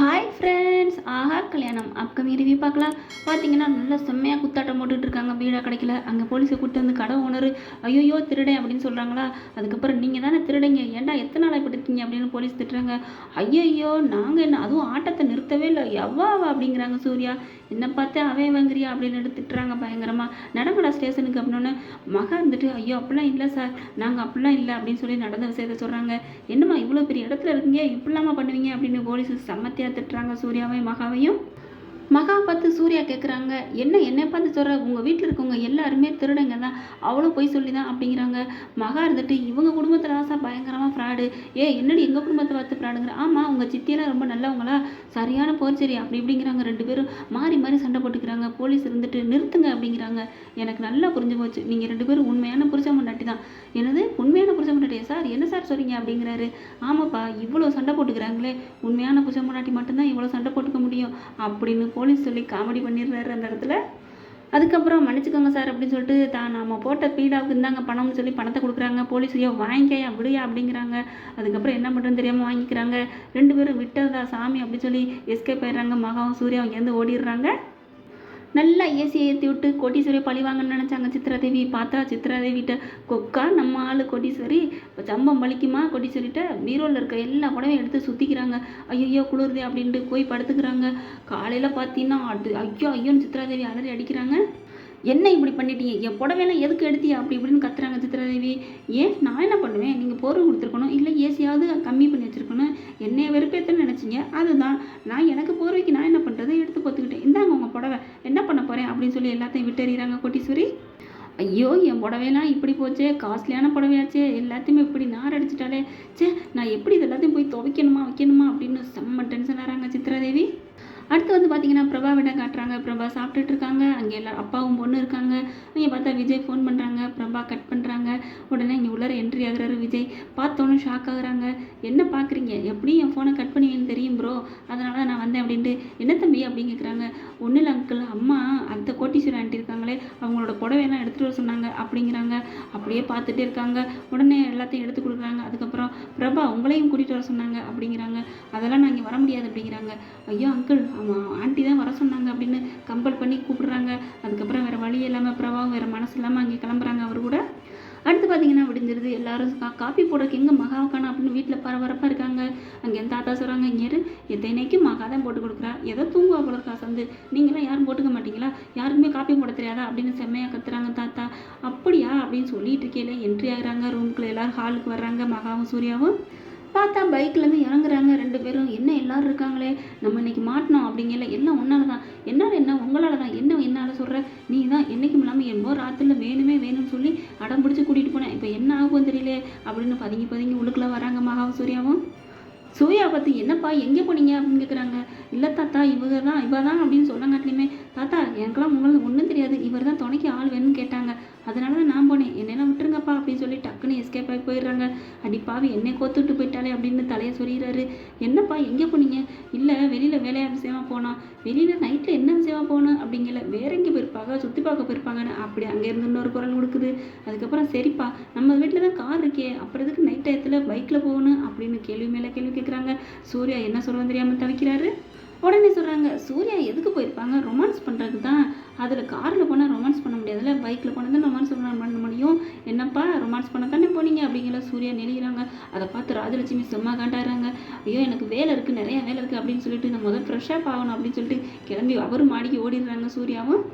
Hi friends ஆஹா கல்யாணம். Upcoming review பார்க்கலாம். பார்த்தீங்கன்னா நல்லா செம்மையாக குத்தாட்டம் போட்டுட்டு இருக்காங்க வீடாக கிடைக்கல. அங்கே போலீஸை கூப்பிட்டு வந்து கடை ஓனர் ஐயோயோ திருடன் அப்படின்னு சொல்கிறாங்களா அதுக்கப்புறம் நீங்கள் தானே திருடைங்க. ஏன்டா எத்தனை நாளாக இப்படி இருக்கீங்க அப்படின்னு போலீஸ் திட்டுறாங்க. ஐயையோ நாங்கள் என்ன அதுவும் ஆட்டத்தை நிறுத்தவே இல்லை. எவ்வா அப்படிங்கிறாங்க சூர்யா. என்ன பார்த்து அவன் வாங்குறியா அப்படின்னு திட்டுறாங்க பயங்கரமாக நடங்கடா ஸ்டேஷனுக்கு அப்படின்னு மகா இருந்துட்டு ஐயோ அப்படிலாம் இல்லை சார் நாங்கள் அப்படிலாம் இல்லை அப்படின்னு சொல்லி நடந்த விஷயத்த சொல்கிறாங்க என்னம்மா இவ்வளோ பெரிய இடத்துல இருக்கீங்க? இப்படிலாமா பண்ணுவீங்க? அப்படின்னு போலீஸ் செம்மத்தியாக திட்டுறாங்க சூர்யாவையும் மகாவையும். மகா பார்த்து சூர்யா கேட்குறாங்க என்ன என்னை பார்த்து சொல்கிற உங்கள் வீட்டில் இருக்கவங்க எல்லாருமே திருடங்க தான் அவ்வளோ போய் சொல்லி தான் அப்படிங்கிறாங்க. மகா இருந்துட்டு இவங்க குடும்பத்தில் ஆசா பயங்கரமாக ஃப்ராடு ஏ என்னடி எங்கள் குடும்பத்தை பார்த்து ஃப்ராடுங்கிற ஆமாம் உங்கள் சித்தியெல்லாம் ரொம்ப நல்லவங்களா? சரியான போர்ச்சரி. அப்படி இப்படிங்கிறாங்க ரெண்டு பேரும். மாறி மாறி சண்டை போட்டுக்கிறாங்க. போலீஸ் இருந்துட்டு நிறுத்துங்க அப்படிங்கிறாங்க. எனக்கு நல்லா புரிஞ்சு போச்சு. நீங்கள் ரெண்டு பேரும் உண்மையான புரிச்சவங்க தான் என்னது? உண்மையான புருஷ முன்னாடியா சார்? என்ன சார் சொல்கிறீங்க அப்படிங்கிறாரு. ஆமாப்பா இவ்வளோ சண்டை போட்டுக்கிறாங்களே. உண்மையான புருஷ முன்னாடி மட்டும்தான் இவ்வளோ சண்டை போட்டுக்க முடியும். அப்படின்னு போலீஸ் சொல்லி காமெடி பண்ணிடுறாரு அந்த இடத்துல. அதுக்கப்புறம் மன்னிச்சுக்கோங்க சார் அப்படின்னு சொல்லிட்டு தான் நம்ம போட்ட பீடாவுக்கு இருந்தாங்க பணம்னு சொல்லி பணத்தை கொடுக்குறாங்க. போலீஸ் ஐயோ வாங்கிக்கையா? விடுயா? அப்படிங்கிறாங்க. அதுக்கப்புறம் என்ன பண்ணுறதுன்னு தெரியாமல் வாங்கிக்கிறாங்க. ரெண்டு பேரும் விட்டதா சாமி அப்படின்னு சொல்லி எஸ்கேப் ஆயிடுறாங்க. மகாவும் சூர்யா அங்கேருந்து ஓடிடுறாங்க. நல்லா ஏசியை ஏற்றி விட்டு கோட்டீஸ்வரி பழி வாங்கன்னு நினச்சாங்க சித்ராதேவி பார்த்தா சித்ராதேவிட்ட கொக்கா நம்ம ஆள் கோட்டீஸ்வரி இப்போ சம்பம் பழிக்குமா கோட்டீஸ்வரிட்ட பீரோவில் இருக்க எல்லா புடவையும் எடுத்து சுற்றிக்கிறாங்க ஐயோ குளிருதே அப்படின்ட்டு போய் படுத்துக்கிறாங்க. காலையில் பார்த்தீங்கன்னா அது ஐயோ ஐயோன்னு சித்ராதேவி அலறி அடிக்கிறாங்க. என்ன இப்படி பண்ணிட்டீங்க? என் புடவையெல்லாம் எதுக்கு எடுத்தியா? அப்படி இப்படின்னு கத்துறாங்க சித்ராதேவி ஏன்? நான் என்ன பண்ணுவேன்? நீங்கள் பொருள் கொடுத்துருக்கணும். இல்லை ஏசியாவது கம்மி பண்ணி வச்சுருக்கணும். என்னைய வெறுப்பேத்தன்னு நினச்சிங்க. அதுதான். நான் எனக்கு போர்வைக்கு நான் என்ன பண்ணுறது எடுத்து பொத்துக்கிட்டேன் இந்தாங்க உங்கள் புடவை என்ன பண்ண போகிறேன் அப்படின்னு சொல்லி எல்லாத்தையும் விட்டறிகிறாங்க கோட்டீஸ்வரி ஐயோ என் புடவையெல்லாம் இப்படி போச்சே காஸ்ட்லியான புடவையாச்சே எல்லாத்தையுமே இப்படி நார் அடிச்சிட்டாலே சே நான் எப்படி இது எல்லாத்தையும் போய் துவைக்கணுமா வைக்கணுமா அப்படின்னு செம்ம டென்ஷன் ஆகிறாங்க சித்ராதேவி அடுத்து வந்து பார்த்தீங்கன்னா பிரபா விட காட்டுறாங்க. பிரபா சாப்பிட்டுட்டு இருக்காங்க. அங்கே எல்லா அப்பாவும் பொண்ணு இருக்காங்க. இங்கே பார்த்தா விஜய் ஃபோன் பண்ணுறாங்க பிரபா கட் பண்ணுறாங்க உடனே இங்கே உள்ளார என்ட்ரி ஆகுறாரு விஜய். பார்த்தோன்னே ஷாக் ஆகுறாங்க. என்ன பார்க்குறீங்க எப்படி என் ஃபோனை கட் பண்ணுவீங்கன்னு தெரியும் ப்ரோ அதனால தான் நான் வந்தேன் அப்படின்ட்டு என்ன தம்பி? அப்படின்னு கேட்குறாங்க ஒன்றும் இல்லை அங்கிள் அம்மா அந்த கோட்டீஸ்வரர் ஆண்டி இருக்காங்களே. அவங்களோட புடவையெல்லாம் எடுத்துகிட்டு வர சொன்னாங்க அப்படிங்கிறாங்க. அப்படியே பார்த்துட்டே இருக்காங்க. உடனே எல்லாத்தையும் எடுத்து கொடுக்குறாங்க. அதுக்கப்புறம் பிரபா உங்களையும் கூட்டிகிட்டு வர சொன்னாங்க அப்படிங்கிறாங்க. அதெல்லாம் நான் இங்கே வர முடியாது அப்படிங்கிறாங்க. ஐயோ அங்கிள் ஆமாம் ஆண்டி தான் வர சொன்னாங்க அப்படின்னு கம்பல் பண்ணி கூப்பிடுறாங்க. அதுக்கப்புறம் வேறு வழி இல்லாமல் பிரபாவும் வேறு மனசு இல்லாமல் அங்கே கிளம்புறாங்க அவர் கூட. அடுத்து பார்த்தீங்கன்னா விடிஞ்சிருது. எல்லாரும் கா காப்பி போடுறதுக்கு எங்கே மகாவை காணும் அப்படின்னு வீட்டில் பரபரப்பாக இருக்காங்க. அங்கே என் தாத்தா சொல்கிறாங்க இங்கேரு எத்தனைக்கு மகா தான் போட்டு கொடுக்குறா. ஏதோ தூங்குவா போல இருக்கா சந்து? நீங்களாம் யாரும் போட்டுக்க மாட்டீங்களா? யாருக்குமே காப்பி போட தெரியாதா? அப்படின்னு செம்மையாக கத்துறாங்க தாத்தா. அப்படியா? அப்படின்னு சொல்லிட்டு இருக்கையில என்ட்ரி ஆகுறாங்க. ரூம்குள்ளே எல்லாரும் ஹாலுக்கு வர்றாங்க. மகாவும் சூர்யாவும். பார்த்தா பைக்லேருந்து இறங்குறாங்க. ரெண்டு பேரும் என்ன எல்லாரும் இருக்காங்களே? நம்ம இன்னைக்கு மாட்டினோம். அப்படிங்கல எல்லாம் உன்னால தான் என்னால் என்ன? உங்களால் தான் என்ன என்னால் சொல்கிற நீ தான் என்றைக்கும் இல்லாமல் என்னமோ ராத்திரியில் வேணுமே வேணும்னு சொல்லி அடம் பிடிச்சி கூட்டிகிட்டு போனேன். இப்போ என்ன ஆகும் தெரியல அப்படின்னு பதுங்கி பதுங்கி உள்ளுக்குள்ளே வராங்க மகாவும் சூர்யாவும் சூர்யா பார்த்து என்னப்பா? எங்கே போனீங்க? அப்படின்னு கேட்குறாங்க இல்லை தாத்தா இவங்க தான் இவ தான் அப்படின்னு சொன்னங்காட்டிலுமே தாத்தா எனக்கெல்லாம் உங்களுக்கு ஒன்றும் தெரியாது. இவர் தான் துணைக்கு ஆள் வேணும்னு கேட்டாங்க. அதனால தான் நான் போனேன். என்னெல்லாம் விட்டுருங்கப்பா அப்படின்னு சொல்லி டக்குன்னு எஸ்கேப் ஆகி போயிடுறாங்க. அடிப்பாவி என்னை கோத்துட்டு போயிட்டாலே அப்படின்னு தலையை சொல்லிடுறாரு என்னப்பா எங்கே போனீங்க? இல்லை வெளியில் வேலையா விஷயமா போனா. வெளியில் நைட்டில் என்ன விஷயமா போகணும் அப்படிங்கல. வேற எங்கே போயிருப்பாங்க. சுற்றி பார்க்க போயிருப்பாங்கன்னு. அப்படி அங்கேருந்து இன்னொரு குரல் கொடுக்குது அதுக்கப்புறம் சரிப்பா நம்ம வீட்டில் தான் கார் இருக்கே. அப்புறம் எதுக்கு நைட் டயத்தில் பைக்கில் போகணும்? அப்படின்னு கேள்வி மேலே கேள்வி கேட்குறாங்க சூர்யா என்ன சொல்லுவோம் தெரியாமல் தவிக்கிறாரு. உடனே சொல்கிறாங்க சூர்யா எதுக்கு போயிருப்பாங்க? ரொமான்ஸ் பண்ணுறதுக்கு தான் அதில் காரில் போனால் ரொமான்ஸ் பண்ண முடியாதுல்ல? பைக்கில் போனால் தான் ரொமான்ஸ் பண்ண முடியும். என்னப்பா ரொமான்ஸ் பண்ண தானே போனீங்க? அப்படிங்கிற சூர்யா நெளிகிறாங்க அதை பார்த்து ராஜலட்சுமி சும்மா காண்டாடுறாங்க ஐயோ எனக்கு வேலை இருக்குது நிறையா வேலை இருக்குது அப்படின்னு சொல்லிட்டு நான் முதல் ஃப்ரெஷ்ஷாக ஆகணும் அப்படின்னு சொல்லிட்டு கிளம்பி அவரும் மாடிக்கு ஓடிடுறாங்க சூர்யாவும்.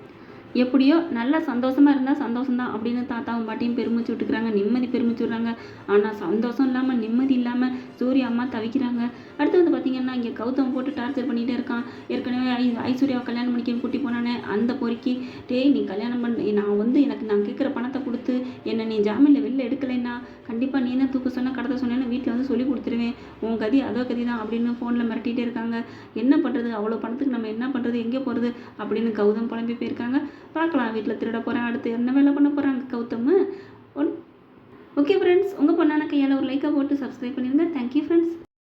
எப்படியோ நல்லா சந்தோஷமாக இருந்தால் சந்தோஷம்தான் அப்படின்னு தாத்தாவும் பாட்டியும் பெருமிச்சு விட்டுக்கிறாங்க. நிம்மதி பெருமிச்சு விட்றாங்க. ஆனால் சந்தோஷம் இல்லாமல் நிம்மதி இல்லாமல் சூரிய அம்மா தவிக்கிறாங்க. அடுத்து வந்து பார்த்திங்கன்னா இங்கே கௌதம் போட்டு டார்ச்சர் பண்ணிகிட்டே இருக்கான். ஏற்கனவே ஐ ஐஸ்வர்யாவை கல்யாணம் பண்ணிக்க கூட்டி போனானே அந்த பொறுக்கி டேய் நீ கல்யாணம் பண்ண. நான் வந்து எனக்கு நான் கேட்குற பணத்தை கொடுத்து என்னை நீ ஜாமீனில் வெளில எடுக்கலைன்னா கண்டிப்பாக நீ தான் தூக்க சொன்னால் கடத்த சொன்னேன்னு வீட்டில் வந்து சொல்லி கொடுத்துருவேன். உன் கதி அதோ கதி தான் அப்படின்னு ஃபோனில் மிரட்டிகிட்டே இருக்காங்க. என்ன பண்ணுறது அவ்வளோ பணத்துக்கு நம்ம என்ன பண்ணுறது எங்கே போகிறது அப்படின்னு கௌதம் புலம்பி போயிருக்காங்க. பார்க்கலாம் வீட்டில் திருட போகிறேன் அடுத்து என்ன வேலை பண்ண போகிறாங்க கௌதம். ஒன் ஓகே ஃப்ரெண்ட்ஸ் உங்கள் பொண்ணான கையால் ஒரு லைக்காக போட்டு சப்ஸ்கிரைப் பண்ணிடுங்க தேங்க்யூ ஃப்ரெண்ட்ஸ்